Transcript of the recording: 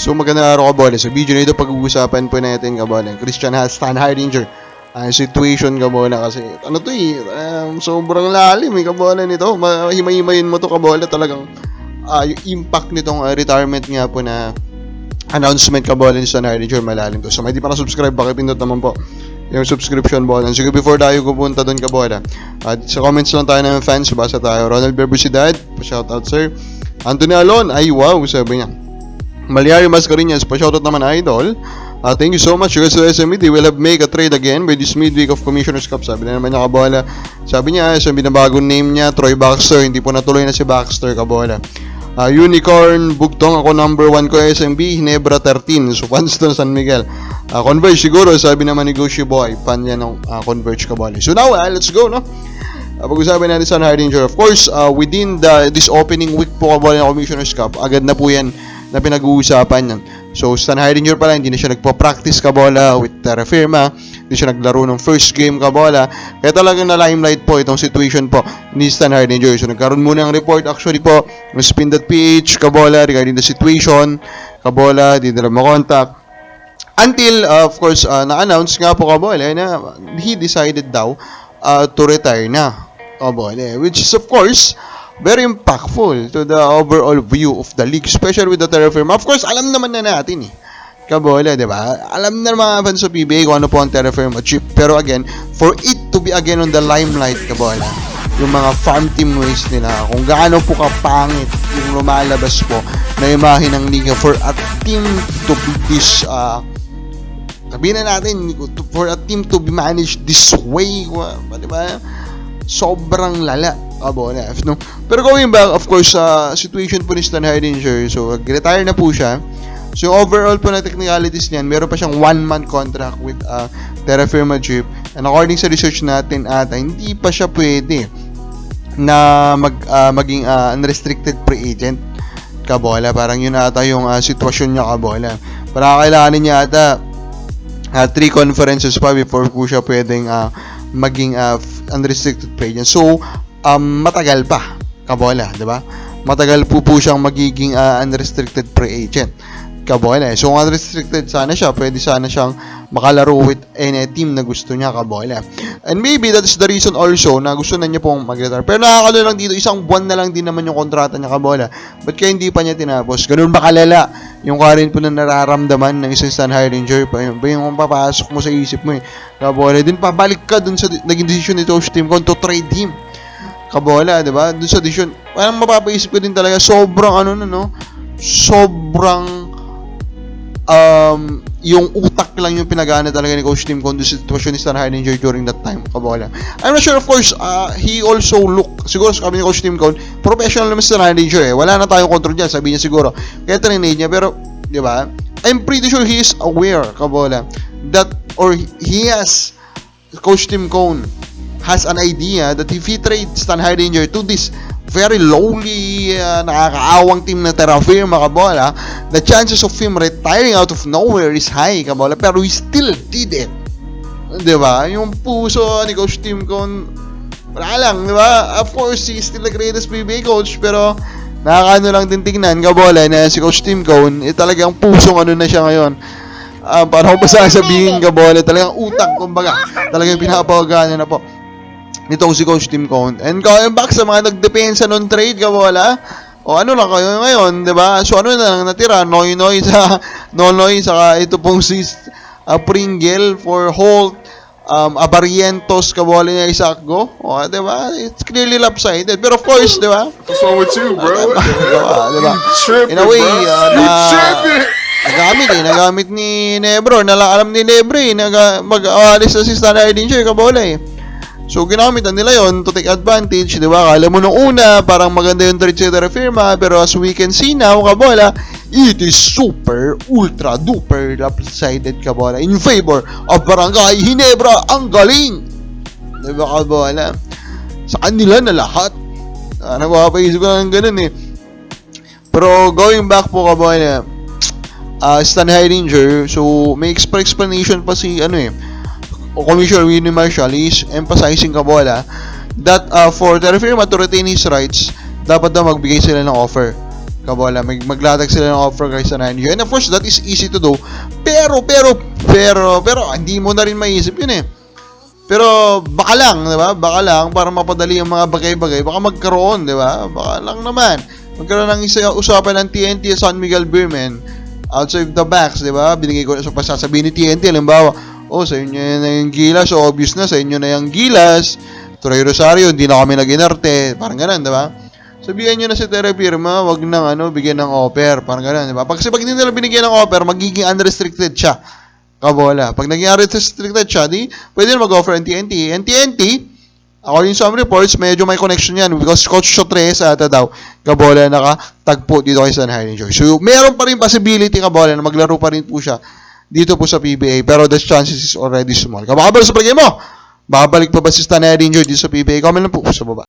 So magandang araw kabole. Sa video na ito pag-uusapan po natin kabole. Christian has Stan Heidinger. Ang situation kabole kasi ano to eh, um, sobrang lalim eh kabole nito. Mahimay-himayin mo to kabole talagang ah, yung impact nitong ah, retirement nga po na announcement kabole ni Stan Heidinger malalim to. So may di pa na-subscribe, pakipindot naman po yung subscription button. Sige, before tayo pupunta doon kabola, at sa comments lang tayo ng fans, basa tayo. Ronald Berbusidad, pa-shoutout sir. Anthony Alon, ay wow, sabi niya. Malyari Mascarinhas, pa-shoutout naman idol. Uh, thank you so much. Regards to SME, they will have make a trade again by this midweek of Commissioner's Cup. Sabi na naman niya kabola. Sabi niya, sa binabagong name niya, Troy Baxter. Hindi po natuloy na si Baxter kabola. Uh, Unicorn, Bugtong, ako number 1 ko SMB, Hinebra 13, so Funston, San Miguel. Uh, Converge siguro, sabi naman ni Gucci Boy, fan yan ng uh, Converge kabali. So now, uh, let's go, no? Uh, pag-usapan natin sa Hardinger. Of course, uh, within the this opening week po kabali ng Commissioner's Cup, agad na po yan na pinag-uusapan yan. So, Stan Heidinger pala, hindi na siya nagpo-practice kabola with Terra Firma, hindi siya naglaro ng first game kabola. Kaya talagang na-limelight po itong situation po ni Stan Heidinger. So, nagkaroon muna ng report actually po ng Spin.ph kabola regarding the situation. Kabola, di nila makontak. Until, uh, of course, uh, na-announce nga po kabola na he decided daw uh, to retire na. Kabola, which is of course, very impactful to the overall view of the league, especially with the Terra Firma. Of course, alam naman na natin eh. Kabola, di ba? Alam na mga fans of PBA kung ano po ang Terra Firma chip. Pero again, for it to be again on the limelight, Kabola, yung mga farm team ways nila, kung gaano po kapangit yung lumalabas po na imahe ng liga for a team to be this, uh, sabihin na natin, for a team to be managed this way, wa- di ba? Sobrang lala kabola. No? Pero going back, of course, sa situation po ni Stan Heidinger, so retire na po siya. So overall po na technicalities niyan, meron pa siyang one-month contract with uh, Terra Firma Jeep. And according sa research natin ata, hindi pa siya pwede na mag, ah, maging ah, unrestricted free agent kabola. Parang yun ata yung ah, sitwasyon niya kabola. Para kailangan niya ata ah, three conferences pa before po siya pwedeng ah, maging f- unrestricted agent. So, um, matagal pa kabola, di ba? Matagal po po siyang magiging ah, unrestricted free agent kabola. So, kung unrestricted sana siya, pwede sana siyang makalaro with any team na gusto niya kabola. And maybe that is the reason also na gusto na niya pong mag-retire. Pero nakakalo lang dito, isang buwan na lang din naman yung kontrata niya kabola. Ba't kaya hindi pa niya tinapos? Ganun ba kalala yung current po na nararamdaman ng isang Stan yun? Ba yung papasok mo sa isip mo eh. Kabola. Din pabalik ka dun sa naging decision ni Coach Tim Con to trade him. Kabola, di ba? Dun sa decision, parang mapapaisip ko din talaga, sobrang ano na, no? Sobrang um, yung utak lang yung pinagana talaga ni Coach Tim Con sa sitwasyon ni Stan Heidinger during that time, kabola. I'm not sure, of course, uh, he also look, siguro sa kami ni Coach Tim Con, professional naman si Stan Heidinger eh. Wala na tayong control dyan, sabi niya siguro. Kaya trinade niya, pero, di ba? I'm pretty sure he is aware, kabola, that, or he has, Coach Tim Cone has an idea that if he trades Stan Heidinger to this very lowly, uh, nakakaawang team na Terra Firma, kabola, the chances of him retiring out of nowhere is high, kabola, pero he still did it. Di ba? Yung puso ni Coach Tim Cone, wala lang, di ba? Of course, he's still the greatest PBA coach, pero nakakaano lang din tingnan, kabola, na si Coach Tim Cone, eh, talagang pusong ano na siya ngayon. Ah, paano ko ba sasabihin, kabola, talagang utak, kumbaga, talagang pinapawagana na po nitong si Coach Tim Cone. And going back sa mga nagdepensa nung trade, kabola, o ano lang kayo ngayon, di ba? So ano na lang natira, Noy Noy sa Nonoy, saka ito pong si uh, Pringle for Holt, um, Abarientos, kabola niya Isaac Go. O, di ba? It's clearly lopsided. Pero of course, di ba? What's wrong with you, bro? Diba? You tripping, In a way, bro. uh, na-. Nagamit eh, nagamit ni Nebro, nala alam ni Nebro eh, nag, mag-aalis na si Stan Heidinger, kabola eh. So, ginamit na nila yon to take advantage, di ba? Kala mo nung una, parang maganda yung trade sa Firma, pero as we can see now, kabola, it is super, ultra, duper lopsided, kabola, in favor of Barangay Hinebra. Ang galing! Di ba, kabola? Sa kanila na lahat. Ah, napapaisip ko ng ganun eh. Pero going back po kabola, uh, Stan Heidinger, so may exp- explanation pa si ano eh, Commissioner Winnie Marshall is emphasizing kabola that uh, for the firma to retain his rights, dapat daw magbigay sila ng offer Kabola, mag maglatag sila ng offer kay Hydringer. And of course, that is easy to do. Pero, pero, pero, pero, hindi mo na rin maisip yun eh. Pero baka lang, 'di ba? Baka lang para mapadali ang mga bagay-bagay, baka magkaroon, 'di ba? Baka lang naman. Magkaroon ng isa usapan ng TNT San Miguel Beerman outside the backs, 'di ba? Binigay ko so pasasabihin ni TNT, halimbawa, oh, sa inyo na yung gilas, so obvious na sa inyo na yung gilas. Troy Rosario, hindi na kami nag-inarte. Parang ganun, 'di ba? Sabihan nyo na si Tere Firma, wag nang ano, bigyan ng offer. Parang ganun, di ba? Pag, kasi pag hindi nila binigyan ng offer, magiging unrestricted siya. Kabola. Pag naging unrestricted siya, di, pwede na mag-offer ang TNT. And TNT, according to some reports, medyo may connection yan because Coach Sotres ata daw, Kabola, nakatagpo dito kay San Hydringer. So, meron pa rin possibility, Kabola, na maglaro pa rin po siya dito po sa PBA. Pero the chances is already small. Kabakabal sa plagay mo! Babalik pa ba si Stan Hydringer dito sa PBA? Comment lang po sa baba.